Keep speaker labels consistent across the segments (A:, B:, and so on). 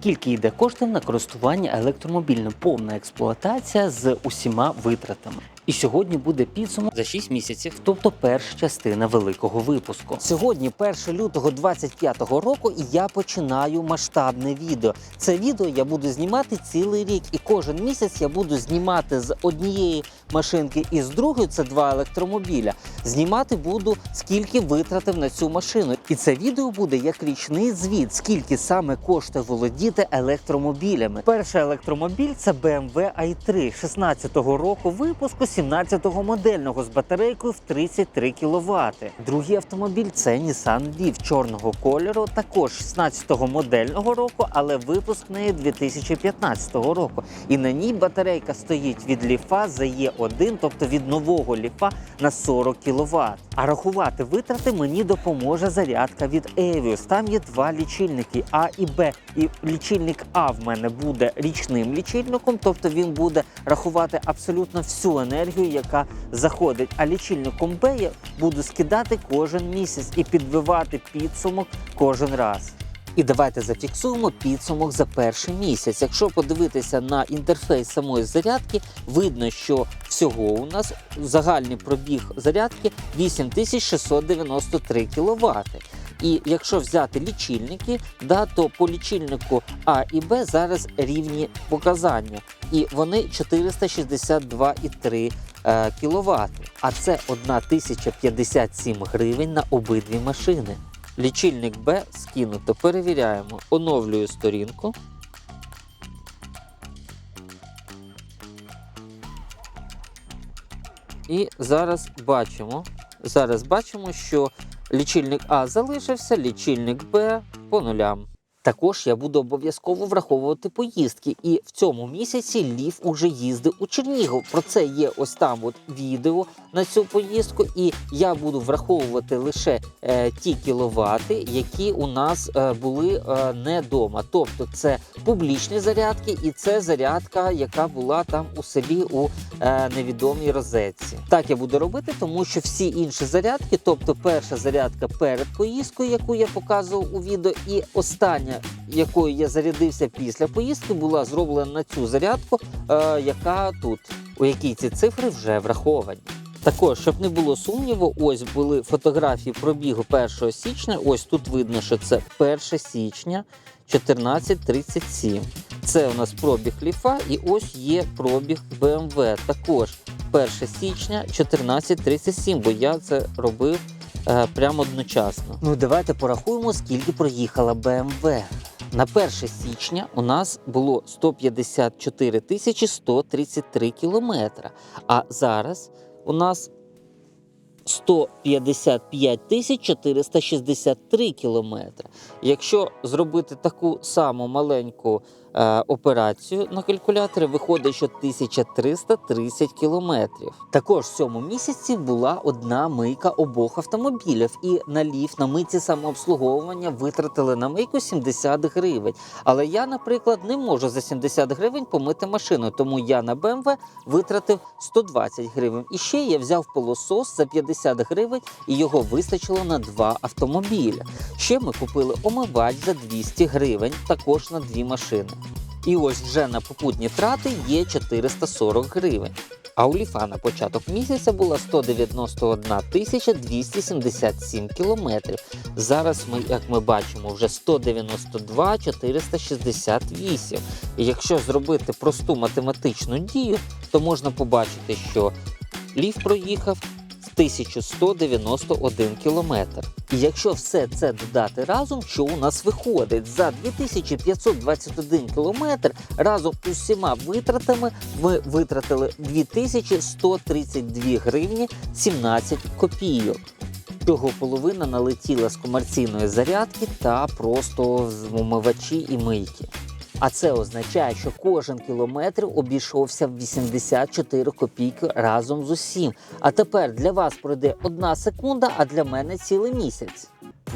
A: скільки йде коштів на користування електромобільним, повна експлуатація з усіма витратами. І сьогодні буде підсумок за 6 місяців, тобто перша частина великого випуску. Сьогодні, 1 лютого 25-го року, і я починаю масштабне відео. Це відео я буду знімати цілий рік, і кожен місяць я буду знімати з однієї машинки і з другої це два електромобіля. Знімати буду скільки витратив на цю машину. І це відео буде як річний звіт, скільки саме коштує володіти електромобілями. Перший електромобіль це BMW i3 16-го року випуску 17-го модельного з батарейкою в 33 кВт. Другий автомобіль це Nissan Leaf чорного кольору, також 16-го модельного року, але випуск неї 2015 року. І на ній батарейка стоїть від ліфа за Е1, тобто від нового ліфа на 40 кВт. А рахувати витрати мені допоможе зарядка від Evius. Там є два лічильники А і Б. І лічильник А в мене буде річним лічильником, тобто він буде рахувати абсолютно всю енергію, яка заходить. А лічильник комбея буду скидати кожен місяць і підбивати підсумок кожен раз. І давайте зафіксуємо підсумок за перший місяць. Якщо подивитися на інтерфейс самої зарядки, видно, що всього у нас загальний пробіг зарядки 8693 кВт. І якщо взяти лічильники, да, то по лічильнику А і Б зараз рівні показання, і вони 462,3 е, кВт. А це 1057 гривень на обидві машини. Лічильник Б скинуто. Перевіряємо. Оновлюю сторінку. І зараз бачимо. Зараз бачимо, що лічильник А залишився, лічильник Б по нулям. Також я буду обов'язково враховувати поїздки. І в цьому місяці Лів уже їздив у Чернігів. Про це є ось там от відео на цю поїздку. І я буду враховувати лише е, ті кіловати, які у нас е, були е, не вдома. Тобто це публічні зарядки, і це зарядка, яка була там у селі у е, невідомій розетці. Так я буду робити, тому що всі інші зарядки, тобто перша зарядка перед поїздкою, яку я показував у відео, і остання, якою я зарядився після поїздки, була зроблена на цю зарядку, е, яка тут, у якій ці цифри вже враховані. Також, щоб не було сумніву, ось були фотографії пробігу 1 січня. Ось тут видно, що це 1 січня 14.37. Це у нас пробіг ліфа, і ось є пробіг BMW. Також 1 січня 14.37, бо я це робив е, прямо одночасно. Ну давайте порахуємо, скільки проїхала BMW. На 1 січня у нас було 154 тисячі 133 кілометра. А зараз у нас 155 тисяч 463 кілометри. Якщо зробити таку саму маленьку операцію на калькуляторі, виходить, що 1330 кілометрів. Також в цьому місяці була одна мийка обох автомобілів, і на ліф на мийці самообслуговування витратили на мийку 70 гривень. Але я, наприклад, не можу за 70 гривень помити машину, тому я на BMW витратив 120 гривень. І ще я взяв пилосос за 50 гривень, і його вистачило на два автомобіля. Ще ми купили омивач за 200 гривень, також на дві машини. І ось вже на попутні трати є 440 гривень. А у ліфа на початок місяця була 191 277 кілометрів. Зараз ми, як ми бачимо, вже 192 468. І якщо зробити просту математичну дію, то можна побачити, що ліф проїхав 1191 кілометр. І якщо все це додати разом, що у нас виходить? За 2521 кілометр разом з усіма витратами ми витратили 2132 гривні 17 копійок. Цього половина налетіла з комерційної зарядки та просто з умивачі і мийки. А це означає, що кожен кілометр обійшовся в 84 копійки разом з усім. А тепер для вас пройде одна секунда, а для мене цілий місяць.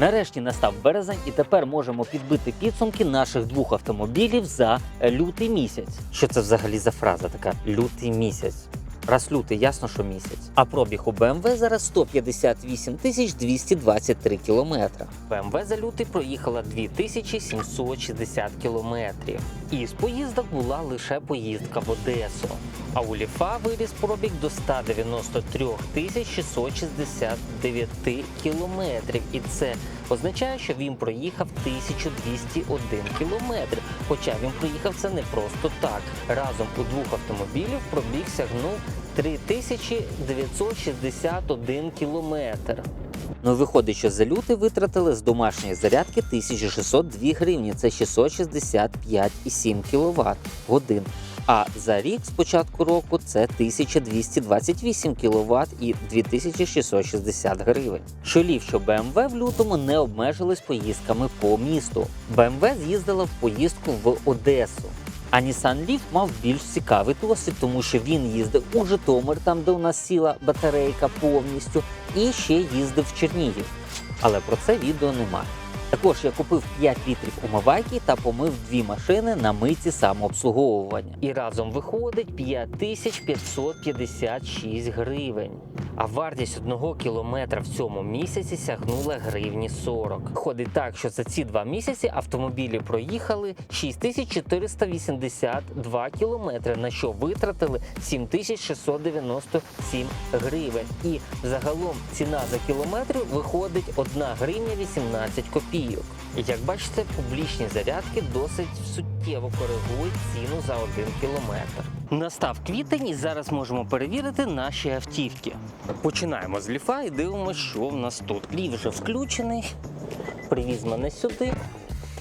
A: Нарешті настав березень, і тепер можемо підбити підсумки наших двох автомобілів за лютий місяць. Що це взагалі за фраза така лютий місяць? Раз лютий, ясно, що місяць. А пробіг у BMW зараз 158 тисяч 223 кілометри. BMW за лютий проїхала 2760 кілометрів. І з поїздок була лише поїздка в Одесу. А у Ліфа виріс пробіг до 193 669 кілометрів. І це означає, що він проїхав 1201 кілометр. Хоча він проїхав це не просто так. Разом у двох автомобілів пробіг сягнув 3961 кілометр. Ну, виходить, що за лютий витратили з домашньої зарядки 1602 гривні, це 665,7 кВт годин. А за рік з початку року це 1228 кВт і 2660 гривень. Що лів, що BMW в лютому не обмежились поїздками по місту. BMW з'їздила в поїздку в Одесу. А Nissan Leaf мав більш цікавий досвід, тому що він їздив у Житомир, там де у нас сіла батарейка повністю, і ще їздив в Чернігів. Але про це відео немає. Також я купив 5 літрів умивайки та помив дві машини на митці самообслуговування. І разом виходить 5556 гривень. А вартість одного кілометра в цьому місяці сягнула гривні 40. Ходить так, що за ці два місяці автомобілі проїхали 6482 кілометри, на що витратили 7697 гривень. І загалом ціна за кілометр виходить 1 гривня 18 копійок. І як бачите, публічні зарядки досить суттєво коригують ціну за один кілометр. Настав квітень і зараз можемо перевірити наші автівки. Починаємо з ліфа і дивимося, що в нас тут. Ліф вже включений. Привіз мене сюди.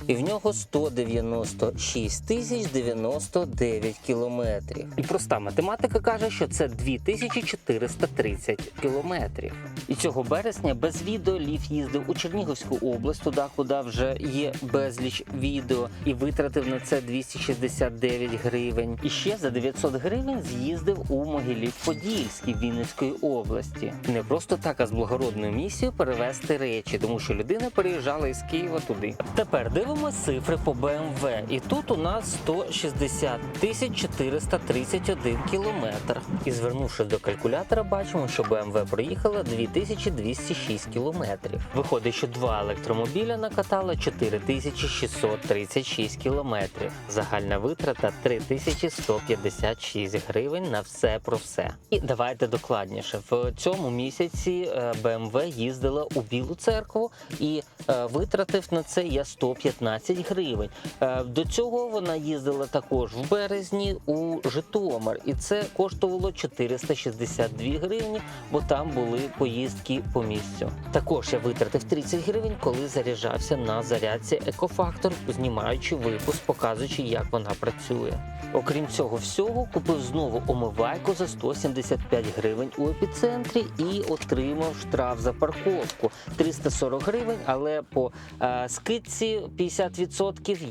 A: І в нього 196 тисяч 99 кілометрів. І проста математика каже, що це 2430 кілометрів. І цього березня без відео Ліф їздив у Чернігівську область, туди, куди вже є безліч відео, і витратив на це 269 гривень. І ще за 900 гривень з'їздив у Могилів-Подільській Вінницької області. Не просто так, а з благородною місією перевезти речі, тому що людина переїжджала із Києва туди. Тепер дивимося цифри по BMW. І тут у нас 160 тисяч 431 кілометр. І звернувшись до калькулятора, бачимо, що BMW проїхала 2206 кілометрів. Виходить, що два електромобіля накатали 4636 кілометрів. Загальна витрата 3156 гривень на все про все. І давайте докладніше. В цьому місяці е, BMW їздила у Білу церкву і е, витратив на це я 115 гривень. Е, До цього вона їздила також в березні у Житомир, і це коштувало 462 гривні, бо там були поїздки по місцю. Також я витратив 30 гривень, коли заряджався на зарядці Екофактор, знімаючи випуск, показуючи, як вона працює. Окрім цього всього, купив знову омивайку за 175 гривень у епіцентрі і отримав штраф за парковку 340 гривень, але по е, скидці 50%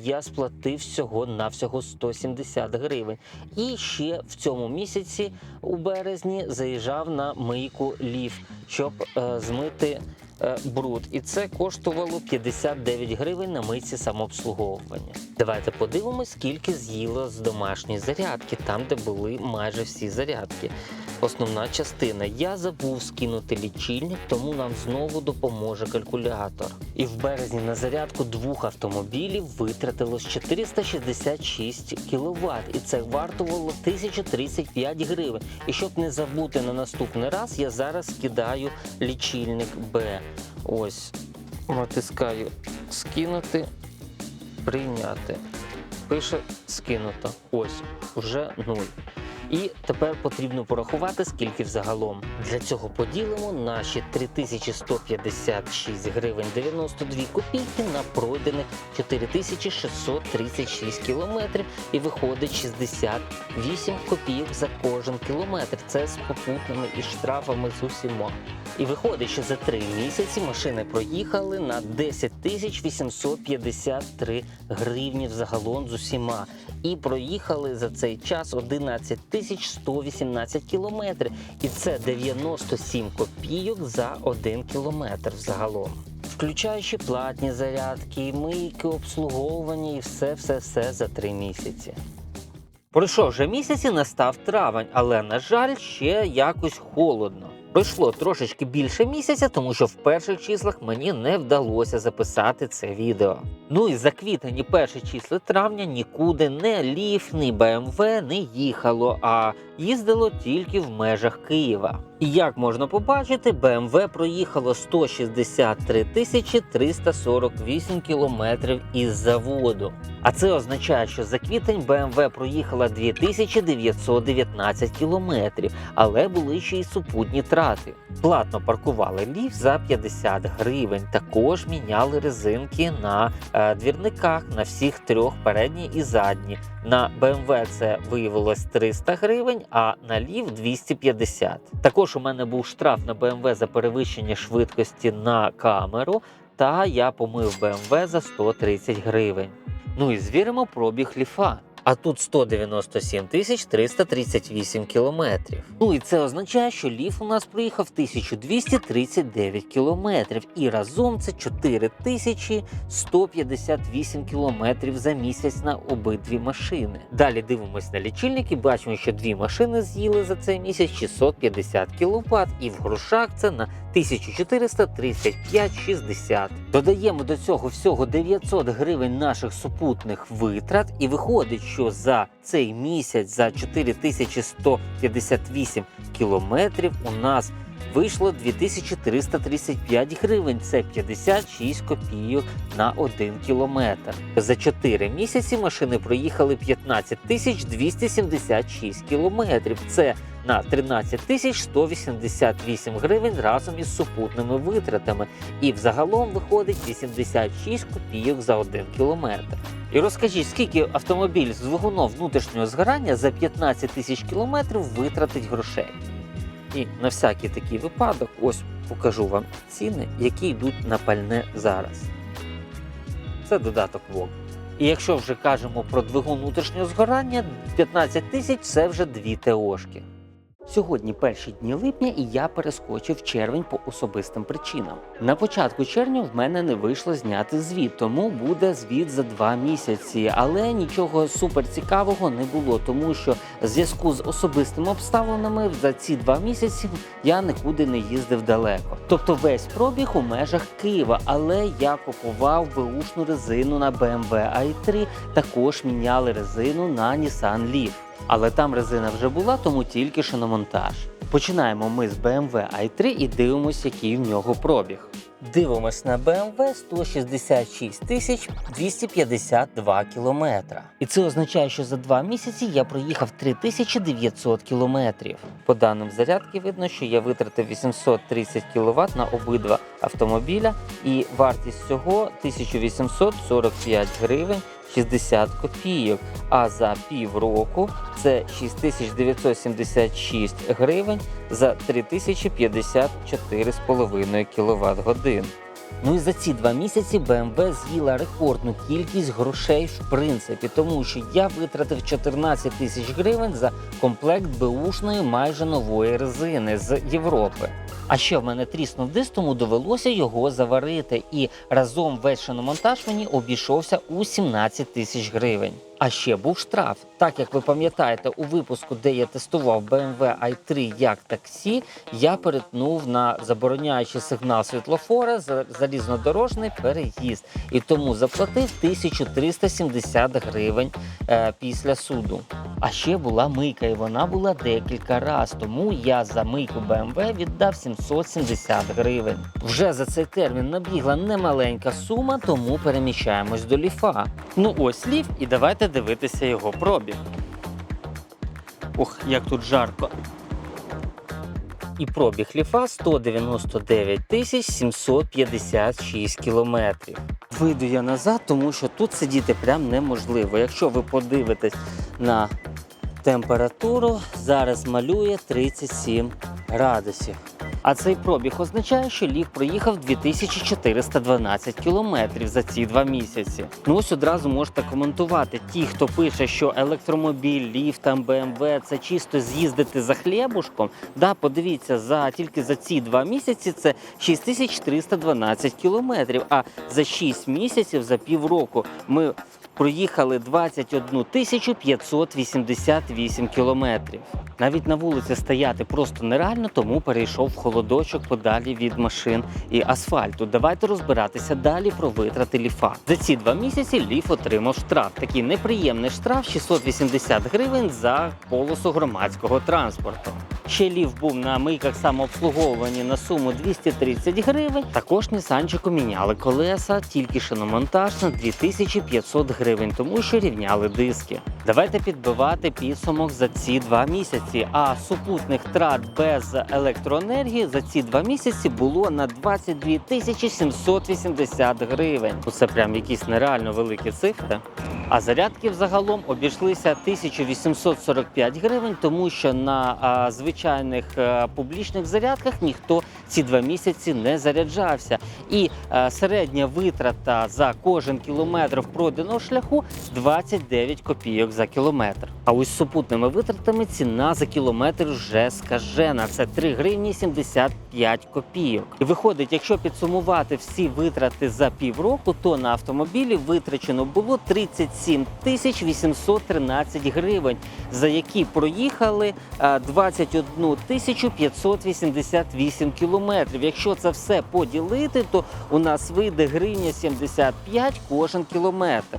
A: я сплатив всього на всього 170 гривень. І ще в цьому місяці у березні заїжджав на мийку ліф, щоб е, змити е, бруд. І це коштувало 59 гривень на митці самообслуговування. Давайте подивимось, скільки з'їло з домашньої зарядки, там, де були майже всі зарядки. Основна частина. Я забув скинути лічильник, тому нам знову допоможе калькулятор. І в березні на зарядку двох автомобілів витратилось 466 кВт, і це вартувало 1035 гривень. І щоб не забути на наступний раз, я зараз скидаю лічильник Б. Ось, натискаю скинути, прийняти. Пише скинуто. Ось, вже нуль. І тепер потрібно порахувати, скільки взагалом. Для цього поділимо наші 3156 гривень 92 копійки на пройдених 4636 кілометрів і виходить 68 копійок за кожен кілометр. Це з попутними і штрафами з усіма. І виходить, що за три місяці машини проїхали на 10 тисяч 853 гривні взагалом з усіма. І проїхали за цей час 11 тисяч 118 кілометрів. І це 97 копійок за один кілометр взагалом. Включаючи платні зарядки, мийки, обслуговування і все, все, все за три місяці. Пройшов вже місяць і настав травень, але на жаль, ще якось холодно. Пройшло трошечки більше місяця, тому що в перших числах мені не вдалося записати це відео. Ну і за квітень перші числи травня нікуди не ліф, ні БМВ не їхало, а їздило тільки в межах Києва. І як можна побачити, БМВ проїхало 163 тисячі 348 кілометрів із заводу. А це означає, що за квітень БМВ проїхала 2919 кілометрів, але були ще й супутні трати. Платно паркували ліфт за 50 гривень. Також міняли резинки на е, двірниках на всіх трьох передні і задні. На BMW це виявилось 300 гривень, а на лів 250. Також у мене був штраф на BMW за перевищення швидкості на камеру, та я помив BMW за 130 гривень. Ну і звіримо пробіг ліфа. А тут 197 тисяч 338 кілометрів. Ну і це означає, що ліф у нас проїхав 1239 кілометрів, і разом це 4158 кілометрів за місяць на обидві машини. Далі дивимось на лічильник і бачимо, що дві машини з'їли за цей місяць 650 кВт, і в грошах це на 1435,60. Додаємо до цього всього 900 гривень наших супутних витрат, і виходить, що за цей місяць за 4158 кілометрів у нас вийшло 2335 гривень. Це 56 копійок на 1 кілометр. За 4 місяці машини проїхали 15 тисяч 276 кілометрів. Це на 13 тисяч 188 гривень разом із супутними витратами. І взагалом виходить 86 копійок за 1 кілометр. І розкажіть, скільки автомобіль з двигуном внутрішнього згорання за 15 тисяч кілометрів витратить грошей? І на всякий такий випадок, ось покажу вам ціни, які йдуть на пальне зараз. Це додаток ВОК. І якщо вже кажемо про двигун внутрішнього згорання, 15 тисяч це вже дві ТОшки. Сьогодні перші дні липня, і я перескочив червень по особистим причинам. На початку червня в мене не вийшло зняти звіт, тому буде звіт за два місяці. Але нічого супер цікавого не було, тому що в зв'язку з особистими обставинами за ці два місяці я нікуди не їздив далеко. Тобто весь пробіг у межах Києва, але я купував беушну резину на BMW i3, також міняли резину на Nissan Leaf. Але там резина вже була, тому тільки що на монтаж. Починаємо ми з BMW i3 і дивимося, який в нього пробіг. Дивимось на BMW 166 тисяч 252 кілометра. І це означає, що за два місяці я проїхав 3900 кілометрів. По даним зарядки видно, що я витратив 830 кВт на обидва автомобіля, і вартість цього 1845 гривень 60 копійок. А за півроку це 6976 гривень за 3054,5 кВт годин. Ну і за ці два місяці BMW з'їла рекордну кількість грошей в принципі, тому що я витратив 14 тисяч гривень за комплект беушної майже нової резини з Європи. А ще в мене тріснув диск, тому довелося його заварити. І разом весь шиномонтаж мені обійшовся у 17 тисяч гривень. А ще був штраф. Так як ви пам'ятаєте, у випуску, де я тестував BMW i3 як таксі, я перетнув на забороняючий сигнал світлофора за залізнодорожний переїзд і тому заплатив 1370 гривень е, після суду. А ще була мийка, і вона була декілька разів. Тому я за мийку BMW віддав 770 гривень. Вже за цей термін набігла немаленька сума, тому переміщаємось до ліфа. Ну ось ліф, і давайте дивитися його пробіг. Ох, як тут жарко. І пробіг ліфа 199 тисяч 756 кілометрів. Вийду я назад, тому що тут сидіти прям неможливо. Якщо ви подивитесь на температуру, зараз малює 37 градусів. А цей пробіг означає, що ліф проїхав 2412 кілометрів за ці два місяці. Ну ось одразу можете коментувати. Ті, хто пише, що електромобіль, ліфт, там БМВ це чисто з'їздити за хлібушком. Да, подивіться, за тільки за ці два місяці це 6312 кілометрів. А за 6 місяців, за півроку, ми проїхали 21 тисячу 588 кілометрів. Навіть на вулиці стояти просто нереально, тому перейшов в холодочок подалі від машин і асфальту. Давайте розбиратися далі про витрати ліфа. За ці два місяці ліф отримав штраф. Такий неприємний штраф 680 гривень за полосу громадського транспорту. Ще ліф був на мийках самообслуговування на суму 230 гривень. Також Нісанчику міняли колеса, тільки шиномонтаж на 2500 гривень, тому що рівняли диски. Давайте підбивати підсумок за ці два місяці. А супутних трат без електроенергії за ці два місяці було на 22 тисячі 780 гривень. Це прям якісь нереально великі цифри. А зарядки взагалом обійшлися 1845 гривень, тому що на а, звичайних публічних зарядках ніхто ці два місяці не заряджався. І середня витрата за кожен кілометр пройденого шляху 29 копійок за кілометр. А ось супутними витратами ціна за кілометр вже скажена. Це 3 гривні 75 копійок. І виходить, якщо підсумувати всі витрати за півроку, то на автомобілі витрачено було 37 тисяч 813 гривень, за які проїхали а, 21 тисячу 588 кілометрів. Якщо це все поділити, то у нас вийде гривня 75 кожен кілометр.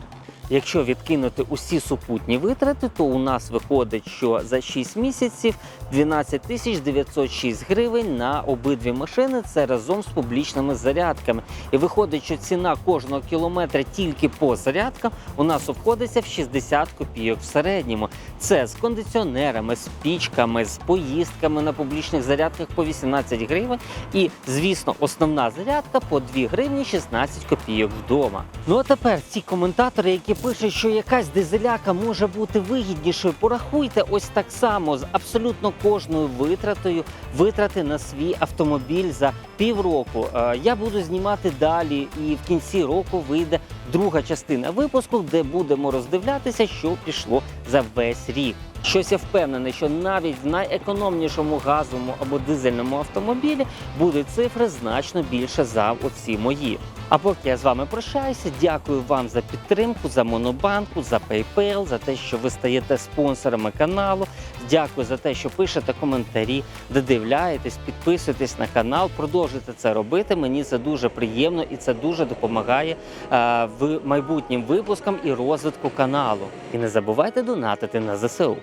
A: Якщо відкинути усі супутні витрати, то у нас виходить, що за 6 місяців 12 тисяч 906 гривень на обидві машини. Це разом з публічними зарядками. І виходить, що ціна кожного кілометра тільки по зарядкам у нас обходиться в 60 копійок в середньому. Це з кондиціонерами, з пічками, з поїздками на публічних зарядках по 18 гривень. І, звісно, основна зарядка по 2 гривні 16 копійок вдома. Ну а тепер ці коментатори, які пишуть, що якась дизеляка може бути вигіднішою, порахуйте ось так само з абсолютно кожною витратою витрати на свій автомобіль за півроку. Е, Я буду знімати далі, і в кінці року вийде друга частина випуску, де будемо роздивлятися, що пішло за весь рік. Щось я впевнений, що навіть в найекономнішому газовому або дизельному автомобілі будуть цифри значно більше за оці мої. А поки я з вами прощаюся, дякую вам за підтримку, за Монобанку, за PayPal, за те, що ви стаєте спонсорами каналу. Дякую за те, що пишете коментарі, додивляєтесь, підписуєтесь на канал. Продовжуйте це робити. Мені це дуже приємно і це дуже допомагає е, в майбутнім випускам і розвитку каналу. І не забувайте донатити на ЗСУ.